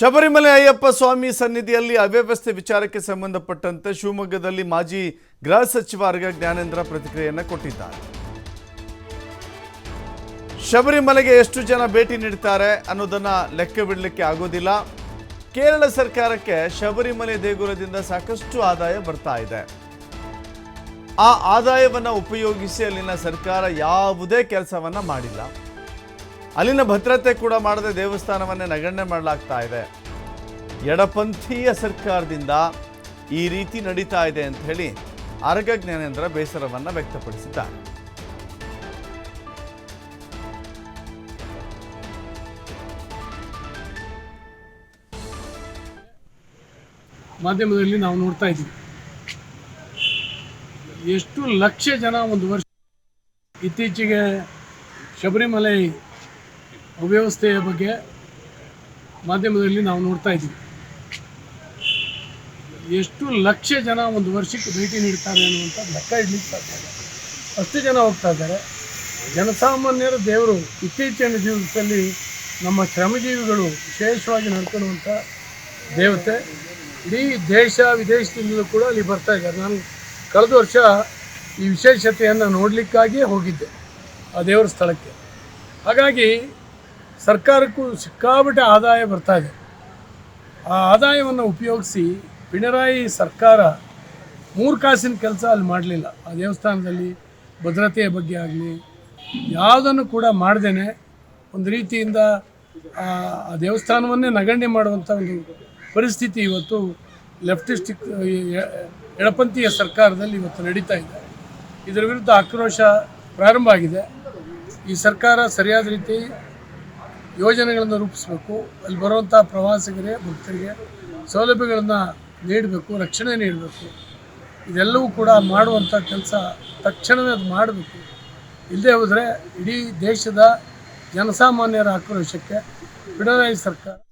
ಶಬರಿಮಲೆ ಅಯ್ಯಪ್ಪ ಸ್ವಾಮಿ ಸನ್ನಿಧಿಯಲ್ಲಿ ಅವ್ಯವಸ್ಥೆ ವಿಚಾರಕ್ಕೆ ಸಂಬಂಧಪಟ್ಟಂತೆ ಶಿವಮೊಗ್ಗದಲ್ಲಿ ಮಾಜಿ ಗೃಹ ಸಚಿವ ಅರ್ಗ ಜ್ಞಾನೇಂದ್ರ ಪ್ರತಿಕ್ರಿಯೆಯನ್ನು ಕೊಟ್ಟಿದ್ದಾರೆ. ಶಬರಿಮಲೆಗೆ ಎಷ್ಟು ಜನ ಭೇಟಿ ನೀಡ್ತಾರೆ ಅನ್ನೋದನ್ನ ಲೆಕ್ಕ ಬಿಡಲಿಕ್ಕೆ ಆಗೋದಿಲ್ಲ. ಕೇರಳ ಸರ್ಕಾರಕ್ಕೆ ಶಬರಿಮಲೆ ದೇಗುಲದಿಂದ ಸಾಕಷ್ಟು ಆದಾಯ ಬರ್ತಾ ಇದೆ. ಆ ಆದಾಯವನ್ನು ಉಪಯೋಗಿಸಿ ಅಲ್ಲಿನ ಸರ್ಕಾರ ಯಾವುದೇ ಕೆಲಸವನ್ನ ಮಾಡಿಲ್ಲ. ಅಲ್ಲಿನ ಭದ್ರತೆ ಕೂಡ ಮಾಡದೆ ದೇವಸ್ಥಾನವನ್ನೇ ನಗಣ್ಯ ಮಾಡಲಾಗ್ತಾ ಇದೆ. ಎಡಪಂಥೀಯ ಸರ್ಕಾರದಿಂದ ಈ ರೀತಿ ನಡೀತಾ ಇದೆ ಅಂತ ಹೇಳಿ ಅರಗ ಜ್ಞಾನೇಂದ್ರ ಬೇಸರವನ್ನ ವ್ಯಕ್ತಪಡಿಸಿದ್ದಾರೆ. ಮಾಧ್ಯಮದಲ್ಲಿ ನಾವು ನೋಡ್ತಾ ಇದ್ದೀವಿ. ಎಷ್ಟು ಲಕ್ಷ ಜನ ಒಂದು ವರ್ಷ ಇತ್ತೀಚೆಗೆ ಶಬರಿಮಲೆ ಅವ್ಯವಸ್ಥೆಯ ಬಗ್ಗೆ ಮಾಧ್ಯಮದಲ್ಲಿ ನಾವು ನೋಡ್ತಾ ಇದ್ದೀವಿ. ಎಷ್ಟು ಲಕ್ಷ ಜನ ಒಂದು ವರ್ಷಕ್ಕೆ ಭೇಟಿ ನೀಡ್ತಾರೆ ಅನ್ನುವಂಥ ಲೆಕ್ಕ ಇಡ್ಲಿಕ್ಕೆ ಸಾಧ್ಯ ಇಲ್ಲ. ಅಷ್ಟು ಜನ ಹೋಗ್ತಾ ಇದ್ದಾರೆ. ಜನಸಾಮಾನ್ಯರ ದೇವರು ಇತ್ತೀಚಿನ ದಿವಸದಲ್ಲಿ ನಮ್ಮ ಶ್ರಮಜೀವಿಗಳು ವಿಶೇಷವಾಗಿ ನಡ್ಕೊಳ್ಳುವಂಥ ದೇವತೆ. ಇಡೀ ದೇಶ ವಿದೇಶದಿಂದಲೂ ಕೂಡ ಅಲ್ಲಿ ಬರ್ತಾ ಇದ್ದಾರೆ. ನಾನು ಕಳೆದ ವರ್ಷ ಈ ವಿಶೇಷತೆಯನ್ನು ನೋಡಲಿಕ್ಕಾಗಿಯೇ ಹೋಗಿದ್ದೆ ಆ ದೇವರ ಸ್ಥಳಕ್ಕೆ. ಹಾಗಾಗಿ ಸರ್ಕಾರಕ್ಕೂ ಸಿಕ್ಕಾಪಟ್ಟೆ ಆದಾಯ ಬರ್ತಾ ಇದೆ. ಆ ಆದಾಯವನ್ನು ಉಪಯೋಗಿಸಿ ಪಿಣರಾಯಿ ಸರ್ಕಾರ ಮೂರು ಕಾಸಿನ ಕೆಲಸ ಅಲ್ಲಿ ಮಾಡಲಿಲ್ಲ. ಆ ದೇವಸ್ಥಾನದಲ್ಲಿ ಭದ್ರತೆಯ ಬಗ್ಗೆ ಆಗಲಿ, ಯಾವುದನ್ನು ಕೂಡ ಮಾಡ್ದೇನೆ ಒಂದು ರೀತಿಯಿಂದ ಆ ಆ ದೇವಸ್ಥಾನವನ್ನೇ ನಗಣ್ಯ ಮಾಡುವಂಥ ಒಂದು ಪರಿಸ್ಥಿತಿ ಇವತ್ತು ಲೆಫ್ಟಿಸ್ಟಿಕ್ ಎಡಪಂಥೀಯ ಸರ್ಕಾರದಲ್ಲಿ ಇವತ್ತು ನಡೀತಾ ಇದೆ. ಇದರ ವಿರುದ್ಧ ಆಕ್ರೋಶ ಪ್ರಾರಂಭ ಆಗಿದೆ. ಈ ಸರ್ಕಾರ ಸರಿಯಾದ ರೀತಿ ಯೋಜನೆಗಳನ್ನು ರೂಪಿಸಬೇಕು. ಅಲ್ಲಿ ಬರುವಂಥ ಪ್ರವಾಸಿಗರಿಗೆ ಭಕ್ತರಿಗೆ ಸೌಲಭ್ಯಗಳನ್ನು ನೀಡಬೇಕು, ರಕ್ಷಣೆ ನೀಡಬೇಕು. ಇದೆಲ್ಲವೂ ಕೂಡ ಮಾಡುವಂಥ ಕೆಲಸ ತಕ್ಷಣವೇ ಅದು ಮಾಡಬೇಕು. ಇಲ್ಲದೆ ಹೋದರೆ ಇಡೀ ದೇಶದ ಜನಸಾಮಾನ್ಯರ ಆಕ್ರೋಶಕ್ಕೆ ಪಿಣರಾಯಿ ಸರ್ಕಾರ